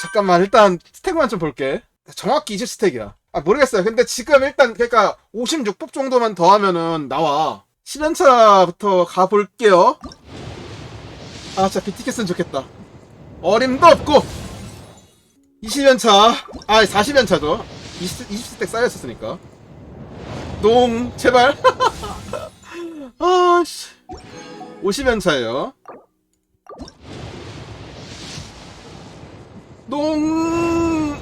잠깐만 일단 스택만 좀 볼게. 정확히 20 스택이야. 아 모르겠어요. 근데 지금 일단 그러니까 56법 정도만 더 하면은 나와. 10연차부터 가볼게요. 아 진짜 BT겠으면 좋겠다. 어림도 없고. 20연차. 아 40연차죠. 20, 20스택 쌓였었으니까. 농 제발. 아씨. 50연차예요 농.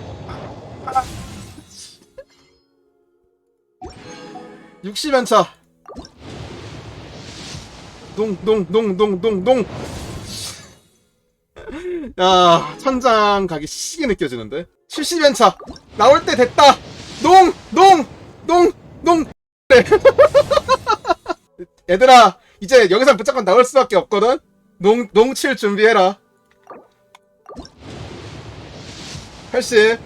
60연차. 농농농농농농. 야 천장 가기 시게 느껴지는데? 70연차. 나올 때 됐다. 농 농 농농. 네. 얘들아 이제 여기서 무조건 나올 수밖에 없거든? 농 농칠 준비해라 80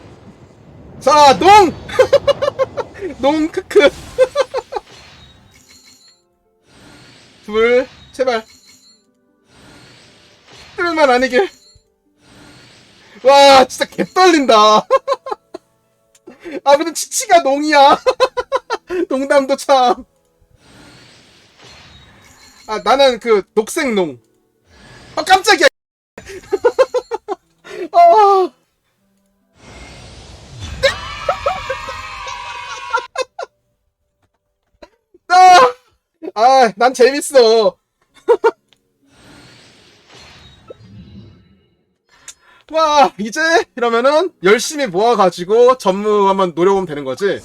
자, 농! 농, 크크. 둘, 제발. 뜰만 아니길. 와, 진짜 개 떨린다. 아, 근데 치치가 농이야. 농담도 참. 아, 나는 그, 녹색 농. 아, 깜짝이야. 아, 난 재밌어. 와, 이제 이러면은 열심히 모아가지고 전무 한번 노려보면 되는 거지.